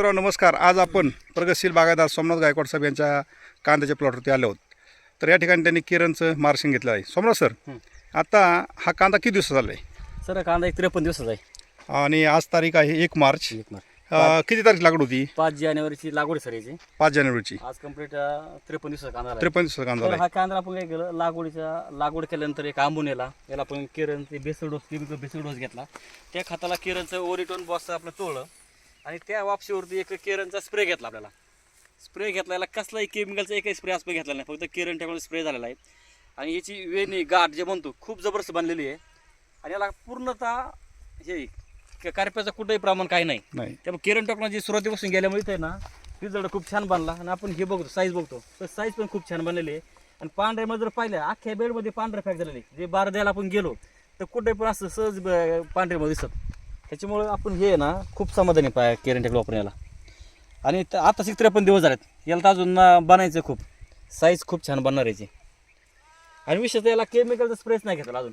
मित्र नमस्कार. आज आपण प्रगतशील बागायतदार सोमनाथ गायकवाड साहेब यांच्या कांद्याच्या प्लॉटवरती आलो आहोत. तर या ठिकाणी त्यांनी किरणचं मार्शिंग घेतलं आहे. सोमनाथ सर. आता हा कांदा किती दिवसाचा झाला आहे सर कांदा एक त्रेपन्न दिवसाचा आहे. आणि आज तारीख आहे एक मार्च. एक मार्च. अं, किती तारीख लागड होती? पाच जानेवारीची लागवड आहे सर याची. पाच जानेवारीची. आज कंप्लीट त्रेपन्न दिवसाचा कांदा आला त्रेपन्न दिवसाचा कांदा तर झाला हा कांदा आपण काय केलं? लागवडीचा लागवड केल्यानंतर एक आंबून याला याला आपण किरण ते basal dose chemical basal dose घेतला. त्या खताला किरणचं ओरिटोन बॉसचं आपलं तोळलं आणि त्या वापशीवरती एक किरणचा स्प्रे घेतला आपल्याला. स्प्रे घेतला याला कसलाही केमिकलचा एकही स्प्रे स्प्रे घेतला नाही. फक्त किरण टेक्नॉलॉजी स्प्रे झालेला आहे. आणि याची वेणी गाठ जे म्हणतो खूप जबरदस्त बनलेली आहे. आणि याला पूर्णतः हे करप्याचं कुठंही प्रमाण काही नाही. त्यामुळे किरण टेक्नॉलॉजी सुरुवातीपासून गेल्यामुळे ना रिझल्ट खूप छान बनला. आणि आपण हे बघतो साईज बघतो. तर साईज पण खूप छान बनलेली आहे. आणि पांढऱ्यामध्ये जर पाहिलं अख्ख्या बेडमध्ये पांढरं फॅक झालेली. जे बार द्यायला आपण गेलो तर कुठे पण असं सहज पांढऱ्यामध्ये दिसत. त्याच्यामुळं आपण हे ना खूप समाधानी पाय केरन टेक्नॉलॉजी वापरून याला आणि आता शिक त्रेपन्न दिवस झालेत. याला तर अजून ना बनायचं खूप. साईज खूप छान बनणार याची. आणि विशेषतः याला केमिकलचा स्प्रेच नाही घेतला अजून.